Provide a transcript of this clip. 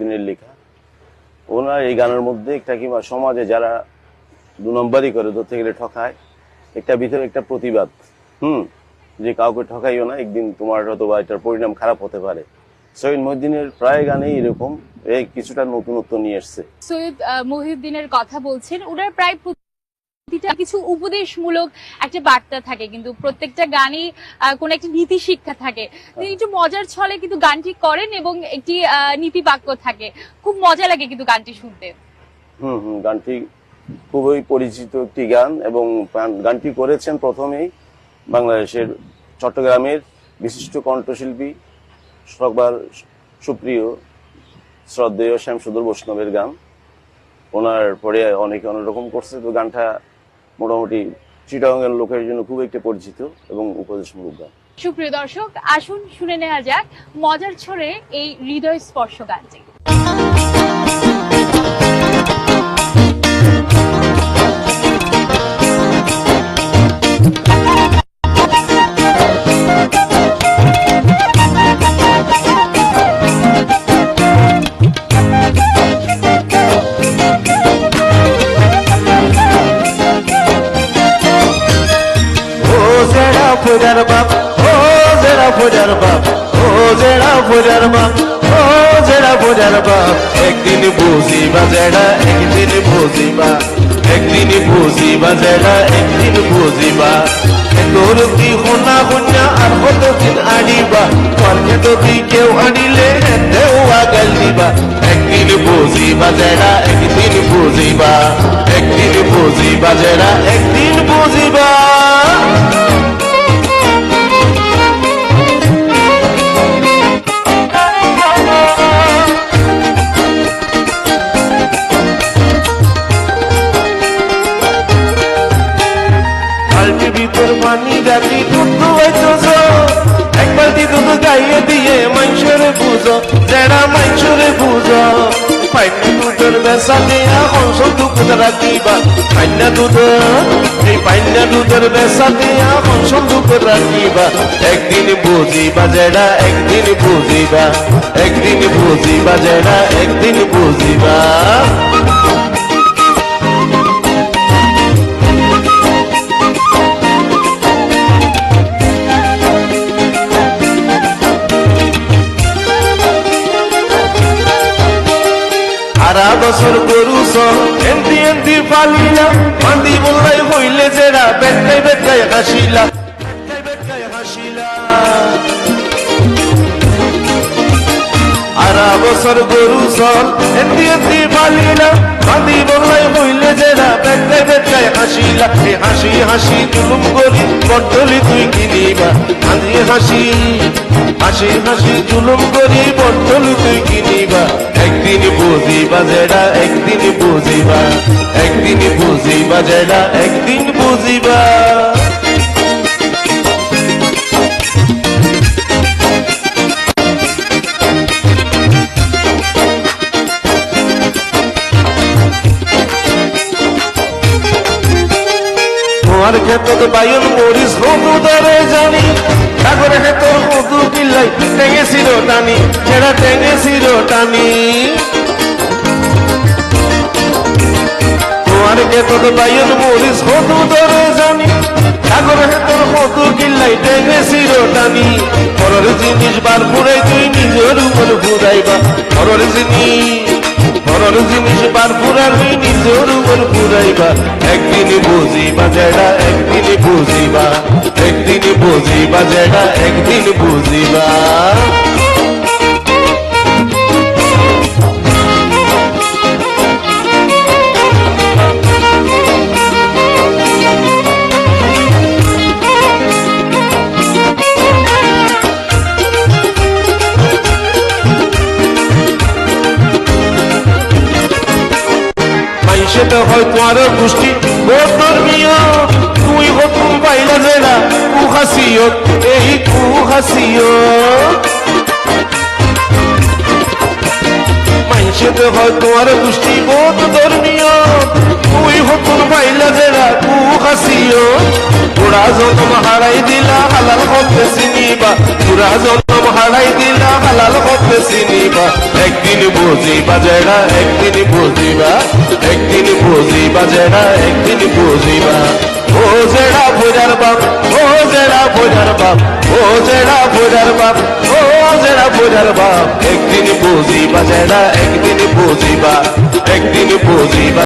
দিনের লেখা। ওনার এই গানের মধ্যে একটা কিংবা সমাজে যারা দু নম্বরই করে, ধরতে গেলে ঠকায়, একটা ভিতরে একটা প্রতিবাদ, হুম, যে কাউকে ঠকাইও না, একদিন তোমার হয়তো বা এটার পরিণাম খারাপ হতে পারে। সৈয়দ মহিউদ্দিনের প্রায় গানেই এরকম, এই কিছুটা নতুনত্ব নিয়ে এসছে। সৈয়দ মহিউদ্দিনের কথা বলছেন ওনার প্রায় প্রতিটা কিছু উপদেশমূলক একটা বার্তা থাকে, কিন্তু প্রত্যেকটা গানই কোনো একটা নীতি শিক্ষা থাকে। একটু মজার ছলে কিন্তু গানটি করেন এবং একটি নীতি বাক্য থাকে। খুব মজা লাগে কিন্তু গানটি শুনতে। হুম হুম, গানটি খুবই পরিচিত একটি গান এবং গান- গানটি করেছেন প্রথমেই বাংলাদেশের চট্টগ্রামের বিশিষ্ট কণ্ঠশিল্পী সবার সুপ্রিয় শ্রদ্ধেয় শ্যামসুদর বৈষ্ণবের গান। ওনার পরে অনেকে অনেক রকম করছে, তো গানটা মোটামুটি চিটাগাঙ্গের লোকের জন্য খুব একটা পরিচিত এবং উপদেশমূলক গান। সুপ্রিয় দর্শক, আসুন শুনে নেওয়া যাক মজার ছড়ে এই হৃদয় স্পর্শ গানটি। ফুজার বাপ, ও জেড়া ফুজার বাপ, ও জেড়া ফুজার বাপ, ও জেড়া ফুজার বাপ। একদিন বুঝিবা জেড়া একদিন বুঝিবা একদিন বুঝিবা জেড়া একদিন বুঝিবা তোর কি হোনা হোনা আর কতদিন আনিবা? তোরকে তো তুই কেউ আনিলে হেতেও আগাল দিবা। একদিন বুঝিবা জেড়া একদিন বুঝিবা একদিন বুঝিবা জেড়া পাইনা দুধের বেসা দিয়া হংস দুধ রাখিবা পাইনা দুধ, এই পাইনা দুধের বেসা দিয়া হংস দুধ রাখিবা একদিন বুঝিবা জেড়া, একদিন বুঝিবা একদিন বুঝিবা জেড়া, একদিন বুঝিবা বছর গরুস এমতি এমতি পালিলা। মান্দি বললাই হইলে জেরা বেটকাই বেটকাই হাসিলা। সারা বছর গরু সল এমতি পালিলা। মান্দি বললাই হইলে জেরা বেটকাই বেটকাই হাসিলা। এ হাসি হাসি জুলুম করি বটলি তুই কিনিবা। হাসি হাসি। হাসি হাসি জুলুম করি বটলি তুই কিনিবা। একদিন বুঝিবা জেডা, একদিন বুঝিবা। একদিন বুঝিবা জেডা, একদিন বুঝিবা। তোমার ক্ষেত্র বায়ুর মরিস দরে জানি টানি তোমার ক্ষেত্র বায়ুর মরিস হতু দরে জানি। সাগরে ক্ষেত্র হতু কিল্লাই টেঙে ছিল টানি পরের জিনিস বার পুরে তুই নিজের উপর ঘুরাইবা। পরের জিনিস পরের জিনিস বার পুরাবি নিজের উপর পুরাইবা একদিন বুঝিবা যেটা একদিন বুঝিবা। একদিন বুঝিবা যেটা একদিন বুঝিবা। মাইসেটা হয়তো আরও গোষ্ঠী তুই হতুম পাইলা জেলা কুহাসিও এই কুহাসিও মাইসেতে হয়তো আরও গোষ্ঠী বোধ ধর্মীয় তুই পাইলা জেলা কুহাসিও পুরা জন্ম হারাই দিলা, হালাল হতে চিনিবা। পুরা জন্ম হারাই দিলা, হালাল চিনিবা একদিন বুঝিবা জেডা একদিন বুঝিবা একদিন বুঝিবা জেডা একদিন বুঝিবা ও জেডা বোঝার বাপ, ও জেডা বোঝার বাপ, ও জেডা বোঝার বাপ, ও জেডা বোঝার বাপ। একদিন বুঝিবা জেডা একদিন বুঝিবা একদিন বুঝিবা